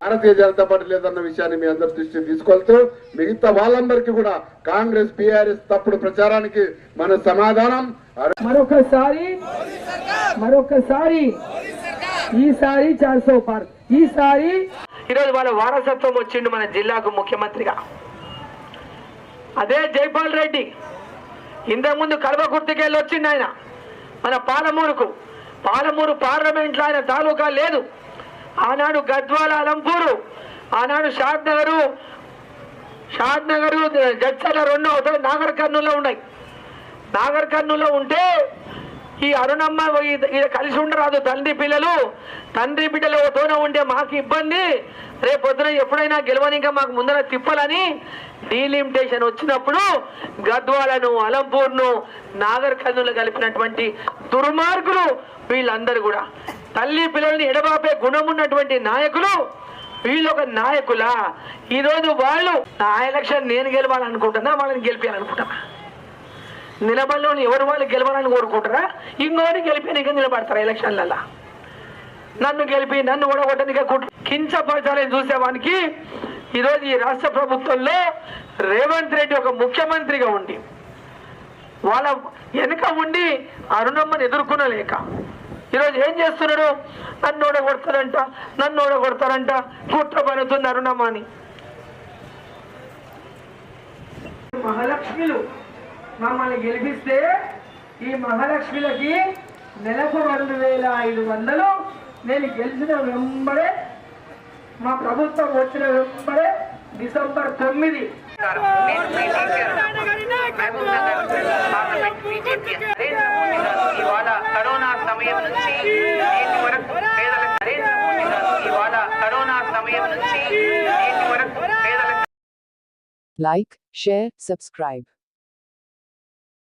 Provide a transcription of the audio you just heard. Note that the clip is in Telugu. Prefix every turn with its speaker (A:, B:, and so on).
A: భారతీయ జనతా పార్టీ లేదన్న విషయాన్ని మీ అందరి దృష్టికి తీసుకెళ్తూ మిగతా వాళ్ళందరికీ కూడా కాంగ్రెస్ బీఆర్ఎస్ తప్పుడు ప్రచారానికి మన సమాధానం.
B: మరొకసారి మరొకసారి ఈసారి చార్సో పార్క్ ఈసారి
C: ఈరోజు వాళ్ళ వారసత్వం వచ్చిండు మన జిల్లాకు ముఖ్యమంత్రిగా. అదే జైపాల్ రెడ్డి. ఇంతకుముందు కడపకుర్తికెళ్ళి వచ్చిండు ఆయన. మన పాలమూరుకు. పాలమూరు పార్లమెంట్లో ఆయన తాలూకా లేదు. ఆనాడు గద్వాల అలంపూరు ఆనాడు షాద్ నగరు షాద్ నగరు జడ్చర్ల రెండు అవుతాయి నాగర్ కర్నూలులో ఉన్నాయి. నాగర్ కర్నూలులో ఉంటే ఈ అరుణమ్మ ఈ- ఈడ కలిసి ఉండరాదు తండ్రి పిల్లలు. తండ్రి బిడ్డలు తోన ఉంటే మాకు ఇబ్బంది. రేపు పొద్దున ఎప్పుడైనా గెలవని ఇంకా మాకు ముందర తిప్పాలని డీలిమిటేషన్ వచ్చినప్పుడు గద్వాలను అలంపూర్ను నాగర్ కర్నూలు కలిపినటువంటి దుర్మార్గులు వీళ్ళందరూ కూడా. తల్లి పిల్లల్ని ఎడబాపే గుణం ఉన్నటువంటి నాయకులు వీళ్ళు ఒక నాయకులా. ఈరోజు వాళ్ళు నా ఎలక్షన్ నేను గెలవాలనుకుంటున్నా వాళ్ళని గెలిపాలనుకుంటున్నా నిలబడిన ఎవరు వాళ్ళు గెలవాలని కోరుకుంటారా? ఇంకోని గెలిపినాక నిలబడతారా ఎలక్షన్లలో నన్ను గెలిపి నన్ను ఓడగొట్టనిక కించపరచాలని చూసేవానికి ఈరోజు ఈ రాష్ట్ర ప్రభుత్వంలో రేవంత్ రెడ్డి ఒక ముఖ్యమంత్రిగా ఉండి వాళ్ళ వెనుక ఉండి అరుణమ్మని ఎదుర్కొనలేక ఈరోజు ఏం చేస్తున్నాడు? నన్ను ఓడగొడతారంట నన్ను ఓడగొడతారంట కుట్ర పడుతుంది అరుణమ్మ అని. మహాలక్ష్మిలు మమ్మల్ని గెలిపిస్తే ఈ మహాలక్ష్మిలకి నెలకు రెండు వేల ఐదు వందలు. నేను గెలిచిన వెంబడే మా ప్రభుత్వం వచ్చిన వెంబడే డిసెంబర్ తొమ్మిది.
D: నేను మీ టీచర్ మహబూబ్ ఇవాళ కరోనా సమయం నుంచి నేటి వరకు పేదలకు నరేంద్ర మోడీ గారు ఇవాళ కరోనా సమయం నుంచి నేటి వరకు పేదలకు
E: లైక్ షేర్ సబ్స్క్రైబ్